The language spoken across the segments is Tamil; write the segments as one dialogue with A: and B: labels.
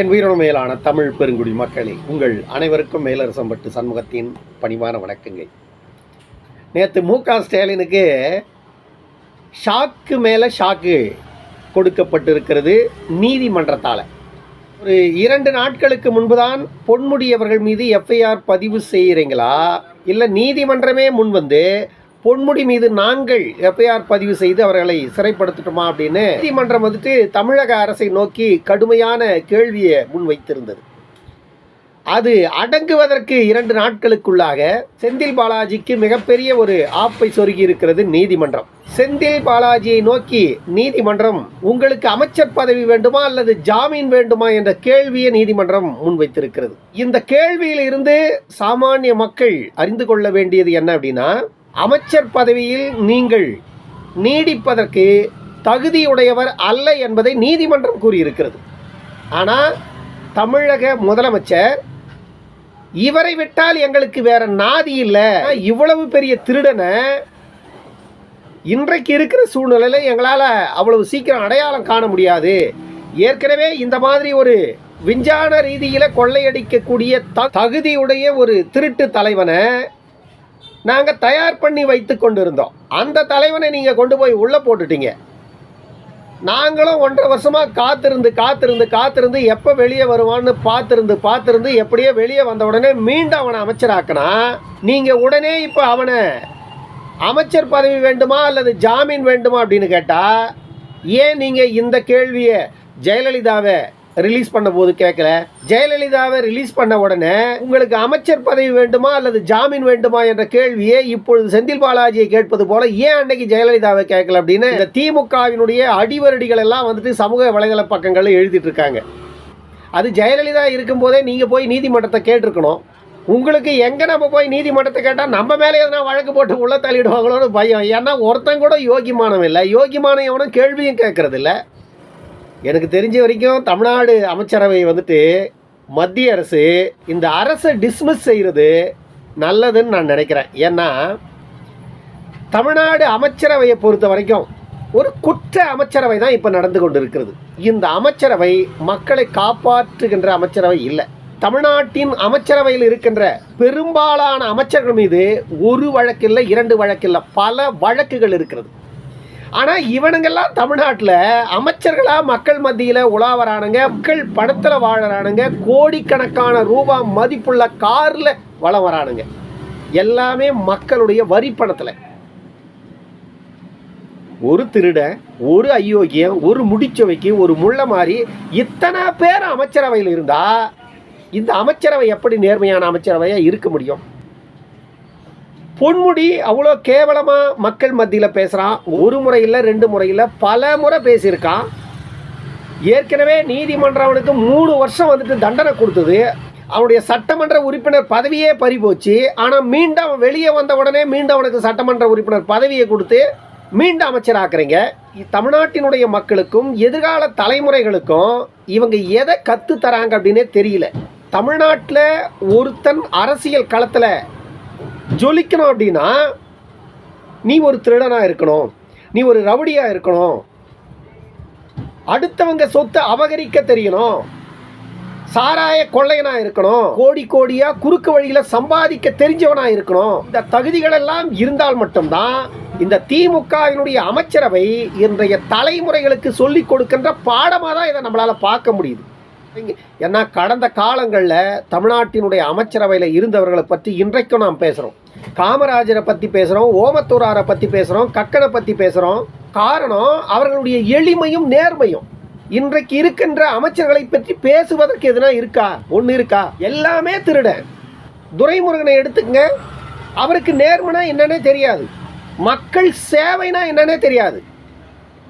A: என் உயிரின மேலான தமிழ் பெருங்குடி மக்களே உங்கள் அனைவருக்கும் மேலரசம்பட்டு சண்முகத்தின் பணிவான வணக்கங்கள். நேற்று மு க ஸ்டாலினுக்கு ஷாக்கு மேலே ஷாக்கு கொடுக்கப்பட்டிருக்கிறது நீதிமன்றத்தால். ஒரு இரண்டு நாட்களுக்கு முன்புதான் பொன்முடி அவர்கள் மீது எஃப்ஐஆர் பதிவு செய்கிறீங்களா இல்லை நீதிமன்றமே முன் வந்து பொன்முடி மீது நாங்கள் எஃப்ஐஆர் பதிவு செய்து அவர்களை சிறைப்படுத்தட்டுமா அப்படின்னு நீதிமன்றம் வந்துட்டு தமிழக அரசை நோக்கி கடுமையான கேள்வியை முன்வைத்திருந்தது. அது அடங்குவதற்கு இரண்டு நாட்களுக்குள்ளாக செந்தில் பாலாஜிக்கு மிகப்பெரிய ஒரு ஆப்பை சொருகி இருக்கிறது நீதிமன்றம். செந்தில் பாலாஜியை நோக்கி நீதிமன்றம் உங்களுக்கு அமைச்சர் பதவி வேண்டுமா அல்லது ஜாமீன் வேண்டுமா? என்ற கேள்வியை நீதிமன்றம் முன்வைத்திருக்கிறது. இந்த கேள்வியில் இருந்து சாமானிய மக்கள் அறிந்து கொள்ள வேண்டியது என்ன அப்படின்னா அமைச்சர் பதவியில் நீங்கள் நீடிப்பதற்கு தகுதியுடையவர் அல்ல என்பதை நீதிமன்றம் கூறியிருக்கிறது. ஆனால் தமிழக முதலமைச்சர் இவரை விட்டால் எங்களுக்கு வேற நாதி இல்லை. இவ்வளவு பெரிய திருடனை இன்றைக்கு இருக்கிற சூழ்நிலையில் எங்களால் அவ்வளவு சீக்கிரம் அடையாளம் காண முடியாது. ஏற்கனவே இந்த மாதிரி ஒரு விஞ்ஞான ரீதியில் கொள்ளையடிக்கக்கூடிய த தகுதியுடைய ஒரு திருட்டு தலைவனை நாங்கள் தயார் பண்ணி வைத்து கொண்டிருந்தோம். அந்த தலைவனை நீங்கள் கொண்டு போய் உள்ளே போட்டுட்டீங்க. நாங்களும் ஒன்றரை வருஷமாக காத்திருந்து காத்திருந்து காத்திருந்து எப்போ வெளியே வருவான்னு பார்த்துருந்து பார்த்துருந்து எப்படியோ வெளியே வந்த உடனே மீண்டும் அவனை அமைச்சராக்கினா நீங்கள் உடனே இப்போ அவனை அமைச்சர் பதவி வேண்டுமா அல்லது ஜாமீன் வேண்டுமா அப்படின்னு கேட்டால் ஏன் நீங்கள் இந்த கேள்வியை ஜெயலலிதாவை ரிலீஸ் பண்ண போது கேட்கல ஜெயலலிதாவை ரிலீஸ் பண்ண உடனே உங்களுக்கு அமைச்சர் பதவி வேண்டுமா அல்லது ஜாமீன் வேண்டுமா? என்ற கேள்வியை இப்பொழுது செந்தில் பாலாஜியை கேட்பது போல ஏன் அன்னைக்கு ஜெயலலிதாவை கேட்கல அப்படின்னு இந்த திமுகவினுடைய அடிவரடிகள் எல்லாம் வந்துட்டு சமூக வலைதள பக்கங்களில் எழுதிட்டு இருக்காங்க. அது ஜெயலலிதா இருக்கும்போதே நீங்கள் போய் நீதிமன்றத்தை கேட்டிருக்கணும். உங்களுக்கு எங்கே நம்ம போய் நீதிமன்றத்தை கேட்டால் நம்ம மேலே எதனா வழக்கு போட்டு உள்ள தள்ளிடுவாங்களோன்னு பயம். ஏன்னா ஒருத்தன் கூட யோகிமானம் இல்லை. யோகிமானம் எவனும் கேள்வியும் கேட்கறதில்ல எனக்கு தெரிஞ்ச வரைக்கும் தமிழ்நாடு அமைச்சரவை வந்துட்டு மத்திய அரசு இந்த அரசை டிஸ்மிஸ் செய்கிறது நல்லதுன்னு நான் நினைக்கிறேன். ஏன்னா தமிழ்நாடு அமைச்சரவையை பொறுத்த வரைக்கும் ஒரு குற்ற அமைச்சரவை தான் இப்போ நடந்து கொண்டு இருக்கிறது இந்த அமைச்சரவை மக்களை காப்பாற்றுகின்ற அமைச்சரவை இல்லை. தமிழ்நாட்டின் அமைச்சரவையில் இருக்கின்ற பெரும்பாலான அமைச்சர்கள் மீது ஒரு வழக்கில்லை இரண்டு வழக்கில்லை பல வழக்குகள் இருக்கிறது. ஆனால் இவனுங்கெல்லாம் தமிழ்நாட்டில் அமைச்சர்களாக மக்கள் மத்தியில் உலாவரானுங்க மக்கள் படத்தில் வாழறானுங்க கோடிக்கணக்கான ரூபா மதிப்புள்ள காரில் வளம் வரானுங்க. எல்லாமே மக்களுடைய வரி பணத்தில். ஒரு திருடன் ஒரு அயோக்கியம் ஒரு முடிச்சவைக்கு ஒரு முள்ள மாதிரி இத்தனை பேர் அமைச்சரவையில் இருந்தால் இந்த அமைச்சரவை எப்படி நேர்மையான அமைச்சரவையாக இருக்க முடியும்? பொன்முடி அவ்வளோ கேவலமாக மக்கள் மத்தியில் பேசுகிறான் ஒரு முறையில் ரெண்டு முறையில் பல முறை பேசியிருக்கான். ஏற்கனவே நீதிமன்றம் அவனுக்கு மூணு வருஷம் வந்துட்டு தண்டனை கொடுத்தது. அவனுடைய சட்டமன்ற உறுப்பினர் பதவியே பறி போச்சு. ஆனால் மீண்டும் அவன் வெளியே வந்த உடனே மீண்டும் அவனுக்கு சட்டமன்ற உறுப்பினர் பதவியை கொடுத்து மீண்டும் அமைச்சராக்குறீங்க. தமிழ்நாட்டினுடைய மக்களுக்கும் எதிர்கால தலைமுறைகளுக்கும் இவங்க எதை கற்று தராங்க அப்படின்னே தெரியல. தமிழ்நாட்டில் ஒருத்தன் அரசியல் களத்தில் ஜொலிக்கணும் அப்படின்னா நீ ஒரு திருடனாக இருக்கணும். நீ ஒரு ரவுடியாக இருக்கணும். அடுத்தவங்க சொத்தை அபகரிக்க தெரியணும். சாராய கொள்ளையனாக இருக்கணும். கோடி கோடியாக குறுக்கு வழியில் சம்பாதிக்க தெரிஞ்சவனாக இருக்கணும். இந்த தகுதிகள் எல்லாம் இருந்தால் மட்டும்தான் இந்த திமுகவினுடைய அமைச்சரவை இன்றைய தலைமுறைகளுக்கு சொல்லிக் கொடுக்கின்ற பாடமாக தான் இதை நம்மளால் பார்க்க முடியுது. ஏன்னா கடந்த காலங்களில் தமிழ்நாட்டினுடைய அமைச்சரவையில் இருந்தவர்களை பற்றி இன்றைக்கும் நாம் பேசுகிறோம் காமராஜரை பற்றி பேசுகிறோம் ஓமத்தூராரை பற்றி பேசுகிறோம் கக்கனை பற்றி பேசுகிறோம் காரணம் அவர்களுடைய எளிமையும் நேர்மையும். இன்றைக்கு இருக்கின்ற அமைச்சர்களை பற்றி பேசுவதற்கு எதுனா இருக்கா? ஒன்று இருக்கா? எல்லாமே திருடன் துரைமுருகனை எடுத்துக்கங்க. அவருக்கு நேர்மைனா என்னன்னே தெரியாது. மக்கள் சேவைனா என்னன்னே தெரியாது.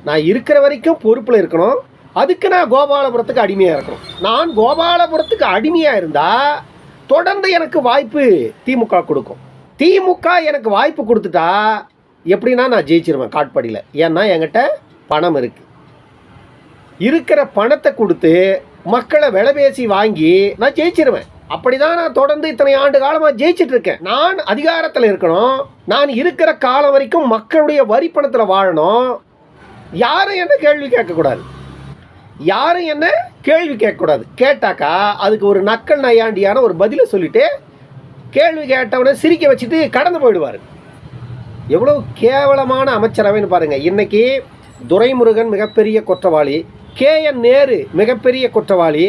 A: நான் இருக்கிற வரைக்கும் பொறுப்பில் இருக்கணும். அதுக்கு நான் கோபாலபுரத்துக்கு அடிமையாக இருக்கணும் நான் கோபாலபுரத்துக்கு அடிமையாக இருந்தால் தொடர்ந்து எனக்கு வாய்ப்பு திமுக கொடுக்கும். திமுக எனக்கு வாய்ப்பு கொடுத்துட்டா எப்படின்னா நான் ஜெயிச்சிருவேன் காட்பாடியில். ஏன்னா என்கிட்ட பணம் இருக்குது இருக்கிற பணத்தை கொடுத்து மக்களை விலை பேசி வாங்கி நான் ஜெயிச்சிருவேன். அப்படிதான் நான் தொடர்ந்து இத்தனை ஆண்டு காலமாக ஜெயிச்சுட்டு இருக்கேன். நான் அதிகாரத்தில் இருக்கணும். நான் இருக்கிற காலம் வரைக்கும் மக்களுடைய வரி பணத்தில் வாழணும். யாரும் என்ன கேள்வி கேட்கக்கூடாது. யாரும் என்ன கேள்வி கேட்கக்கூடாது. கேட்டாக்கா அதுக்கு ஒரு நக்கல் நையாண்டியான ஒரு பதிலை சொல்லிட்டு கேள்வி கேட்டவனை சிரிக்க வச்சுட்டு கடந்து போயிடுவார். எவ்வளோ கேவலமான அமைச்சரவைன்னு பாருங்கள் இன்றைக்கி துரைமுருகன் மிகப்பெரிய குற்றவாளி கே என் நேரு மிகப்பெரிய குற்றவாளி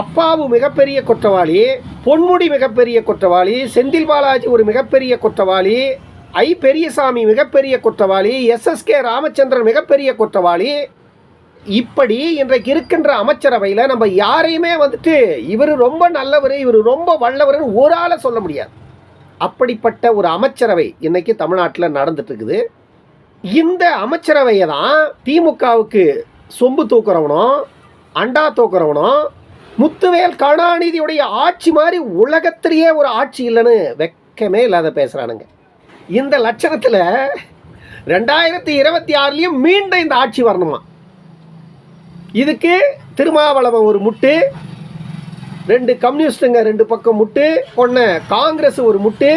A: அப்பாவு மிகப்பெரிய குற்றவாளி பொன்முடி மிகப்பெரிய குற்றவாளி செந்தில் பாலாஜி ஒரு மிகப்பெரிய குற்றவாளி ஐ பெரியசாமி மிகப்பெரிய குற்றவாளி எஸ்எஸ்கே ராமச்சந்திரன் மிகப்பெரிய குற்றவாளி இப்படி இன்றைக்கு இருக்கின்ற அமைச்சரவையில் நம்ம யாரையுமே வந்துட்டு இவர் ரொம்ப நல்லவர் இவர் ரொம்ப வல்லவர்னு ஒரு ஆளை சொல்ல முடியாது. அப்படிப்பட்ட ஒரு அமைச்சரவை இன்னைக்கு தமிழ்நாட்டில் நடந்துட்டு இருக்குது இந்த அமைச்சரவையை தான் திமுகவுக்கு சொம்பு தூக்குறவனும் அண்டா தூக்குறவனும் முத்துவேல் கருணாநிதியுடைய ஆட்சி மாதிரி உலகத்திலேயே ஒரு ஆட்சி இல்லைன்னு வெக்கமே இல்லாத பேசுகிறானுங்க இந்த லட்சணத்தில் ரெண்டாயிரத்தி இருபத்தி ஆறுலேயும் மீண்டும் இந்த ஆட்சி வரணுமா? இதுக்கு திருமாவளவன் ஒரு முட்டு ரெண்டு கம்யூனிஸ்ட்டுங்க ரெண்டு பக்கம் முட்டு ஒன்று காங்கிரஸ் ஒரு முட்டு.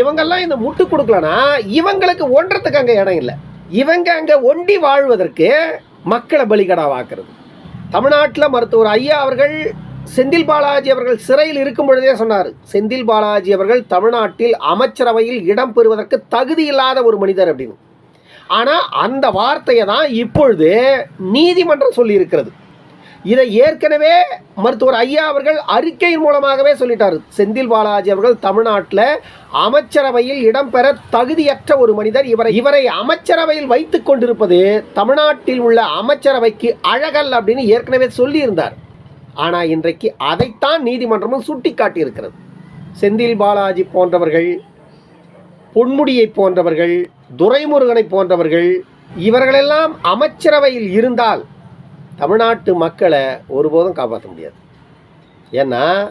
A: இவங்கெல்லாம் இந்த முட்டு கொடுக்கலனா இவங்களுக்கு ஒன்றத்துக்கு அங்கே இடம் இல்லை. இவங்க அங்கே ஒண்டி வாழ்வதற்கு மக்களை பலிகடாவாக்குறது. தமிழ்நாட்டில் மருத்துவர் ஐயா அவர்கள் செந்தில் பாலாஜி அவர்கள் சிறையில் இருக்கும் பொழுதே சொன்னார் செந்தில் பாலாஜி அவர்கள் தமிழ்நாட்டில் அமைச்சரவையில் இடம் பெறுவதற்கு தகுதி இல்லாத ஒரு மனிதர் அப்படின்னு. ஆனால் அந்த வார்த்தையை தான் இப்பொழுது நீதிமன்றம் சொல்லியிருக்கிறது. இதை ஏற்கனவே மருத்துவர் ஐயா அவர்கள் அறிக்கையின் மூலமாகவே சொல்லிட்டார். செந்தில் பாலாஜி அவர்கள் தமிழ்நாட்டில் அமைச்சரவையில் இடம்பெற தகுதியற்ற ஒரு மனிதர் இவரை இவரை அமைச்சரவையில் வைத்துக் கொண்டிருப்பது தமிழ்நாட்டில் உள்ள அமைச்சரவைக்கு அழகல் அப்படின்னு ஏற்கனவே சொல்லியிருந்தார். ஆனால் இன்றைக்கு அதைத்தான் நீதிமன்றமும் சுட்டி காட்டியிருக்கிறது செந்தில் பாலாஜி போன்றவர்கள் பொன்முடியை போன்றவர்கள் துரைமுருகனை போன்றவர்கள் இவர்களெல்லாம் அமைச்சரவையில் இருந்தால் தமிழ்நாட்டு மக்களை ஒருபோதும் காப்பாற்ற முடியாது. ஏன்னா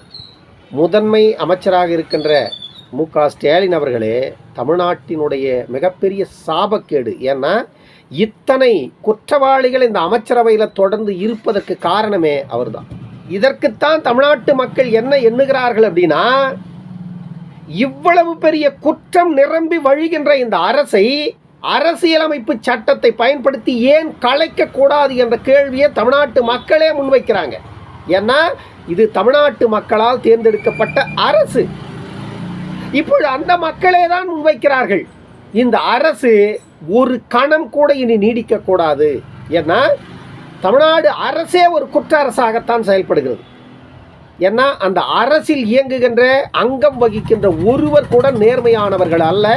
A: முதன்மை அமைச்சராக இருக்கின்ற மு க ஸ்டாலின் அவர்களே தமிழ்நாட்டினுடைய மிகப்பெரிய சாபக்கேடு. ஏன்னா இத்தனை குற்றவாளிகள் இந்த அமைச்சரவையில் தொடர்ந்து இருப்பதற்கு காரணமே அவர்தான். இதற்குத்தான் தமிழ்நாட்டு மக்கள் என்ன எண்ணுகிறார்கள் அப்படின்னா இவ்வளவு பெரிய குற்றம் நிரம்பி வழிகின்ற இந்த அரசை அரசியலமைப்பு சட்டத்தை பயன்படுத்தி ஏன் கலைக்க கூடாது என்ற கேள்வியை தமிழ்நாட்டு மக்களே முன்வைக்கிறாங்க. ஏன்னா இது தமிழ்நாட்டு மக்களால் தேர்ந்தெடுக்கப்பட்ட அரசு. இப்பொழுது அந்த மக்களே தான் முன்வைக்கிறார்கள். இந்த அரசு ஒரு கணம் கூட இனி நீடிக்க கூடாது ஏன்னா தமிழ்நாடு அரசே ஒரு குற்ற அரசாகத்தான் செயல்படுகிறது. ஏன்னா அந்த அரசில் இயங்குகின்ற அங்கம் வகிக்கின்ற ஒருவர் கூட நேர்மையானவர்கள் அல்ல.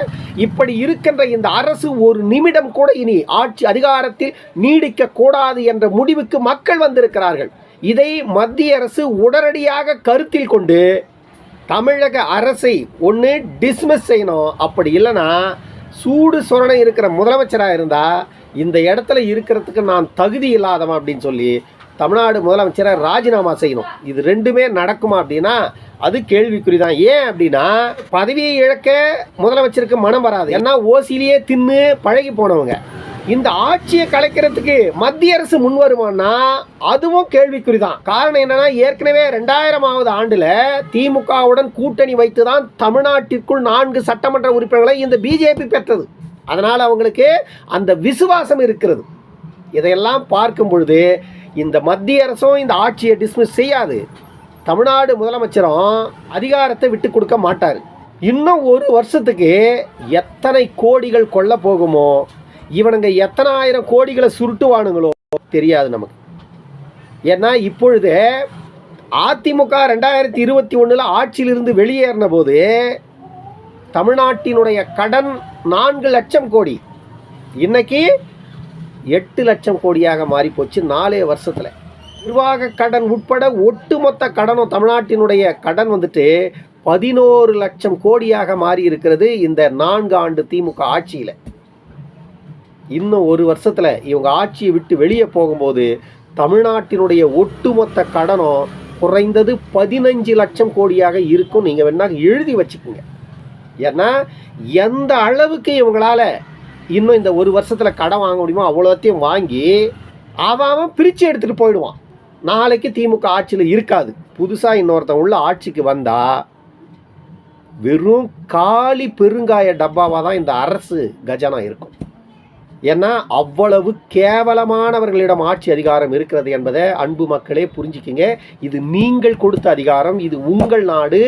A: இப்படி இருக்கின்ற இந்த அரசு ஒரு நிமிடம் கூட இனி ஆட்சி அதிகாரத்தில் நீடிக்க கூடாது என்ற முடிவுக்கு மக்கள் வந்திருக்கிறார்கள். இதை மத்திய அரசு உடனடியாக கருத்தில் கொண்டு தமிழக அரசை ஒன்று டிஸ்மிஸ் செய்யணும். அப்படி இல்லைன்னா சூடு சொரணை இருக்கிற முதலமைச்சராக இருந்தால் இந்த இடத்துல இருக்கிறதுக்கு நான் தகுதி இல்லாதவன் அப்படின்னு சொல்லி தமிழ்நாடு முதலமைச்சரை ராஜினாமா செய்யணும். இது ரெண்டுமே நடக்குமா அப்படின்னா அது கேள்விக்குறி தான் ஏன் அப்படின்னா பதவியை இழக்க முதலமைச்சருக்கு மனம் வராது. ஏன்னா ஓசிலேயே தின்னு பழகி போனவங்க. இந்த ஆட்சியை கலைக்கிறதுக்கு மத்திய அரசு முன் வருமானா அதுவும் கேள்விக்குறி தான் காரணம் என்னன்னா ஏற்கனவே ரெண்டாயிரமாவது ஆண்டுல திமுகவுடன் கூட்டணி வைத்து தான் தமிழ்நாட்டிற்குள் நான்கு சட்டமன்ற உறுப்பினர்களை இந்த பிஜேபி பெற்றது. அதனால் அவங்களுக்கு அந்த விசுவாசம் இருக்கிறது. இதையெல்லாம் பார்க்கும் பொழுது இந்த மத்திய அரசும் இந்த ஆட்சியை டிஸ்மிஸ் செய்யாது. தமிழ்நாடு முதலமைச்சரும் அதிகாரத்தை விட்டு கொடுக்க மாட்டார். இன்னும் ஒரு வருஷத்துக்கு எத்தனை கோடிகள் கொள்ள போகுமோ இவனுங்க எத்தனை ஆயிரம் கோடிகளை சுருட்டுவானுங்களோ தெரியாது நமக்கு. ஏன்னா இப்பொழுது அதிமுக ரெண்டாயிரத்தி இருபத்தி ஒன்றில் ஆட்சியிலிருந்து வெளியேறின போது தமிழ்நாட்டினுடைய கடன் நான்கு லட்சம் கோடி. இன்னைக்கு எட்டு லட்சம் கோடியாக மாறிப்போச்சு நாலே வருஷத்தில். நிர்வாக கடன் உட்பட ஒட்டுமொத்த கடனும் தமிழ்நாட்டினுடைய கடன் வந்துட்டு பதினோரு லட்சம் கோடியாக மாறி இருக்கிறது இந்த நான்கு ஆண்டு திமுக ஆட்சியில். இன்னும் ஒரு வருஷத்தில் இவங்க ஆட்சியை விட்டு வெளியே போகும்போது தமிழ்நாட்டினுடைய ஒட்டுமொத்த கடனும் குறைந்தது பதினஞ்சு லட்சம் கோடியாக இருக்கும். நீங்கள் வேணா எழுதி வச்சுக்கோங்க. ஏன்னா எந்த அளவுக்கு இவங்களால இன்னும் இந்த ஒரு வருஷத்தில் கடன் வாங்க முடியுமோ அவ்வளோத்தையும் வாங்கி அவன் அவன் பிரித்து எடுத்துகிட்டு போயிடுவான். நாளைக்கு திமுக ஆட்சியில் இருக்காது. புதுசாக இன்னொருத்தன் உள்ள ஆட்சிக்கு வந்தால் வெறும் காலி பெருங்காய டப்பாவாக தான் இந்த அரசு கஜானா இருக்கும். ஏன்னா அவ்வளவு கேவலமானவர்களிடம் ஆட்சி அதிகாரம் இருக்கிறது என்பதை அன்பு மக்களே புரிஞ்சுக்கிங்க. இது நீங்கள் கொடுத்த அதிகாரம் இது உங்கள் நாடு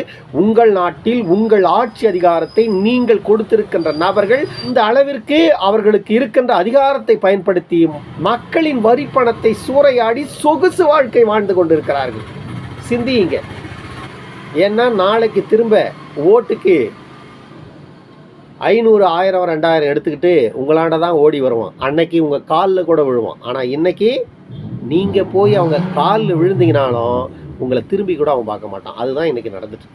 A: உங்கள் நாட்டில் உங்கள் ஆட்சி அதிகாரத்தை நீங்கள் கொடுத்திருக்கின்ற நபர்கள் இந்த அளவிற்கு அவர்களுக்கு இருக்கின்ற அதிகாரத்தை பயன்படுத்தி மக்களின் வரி பணத்தை சூறையாடி சொகுசு வாழ்க்கை வாழ்ந்து கொண்டிருக்கிறார்கள். சிந்தியுங்க. ஏன்னா நாளைக்கு திரும்ப ஓட்டுக்கு ஐநூறு ஆயிரம் ரெண்டாயிரம் எடுத்துக்கிட்டு உங்களாண்ட தான் ஓடி வருவான். அன்னைக்கு உங்கள் காலில் கூட விழுவான். ஆனால் இன்னைக்கு நீங்கள் போய் அவங்க காலில் விழுந்தீங்கனாலும் உங்களை திரும்பி கூட அவன் பார்க்க மாட்டான். அதுதான் இன்றைக்கி நடந்துட்டு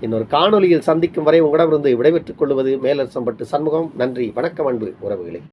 A: இன்னொரு காணொலியில் சந்திக்கும் வரை உங்களிடமிருந்து விடைபெற்றுக் கொள்வது மேலரசம்பட்டு சண்முகம். நன்றி வணக்கம் அன்பு உறவுகளே.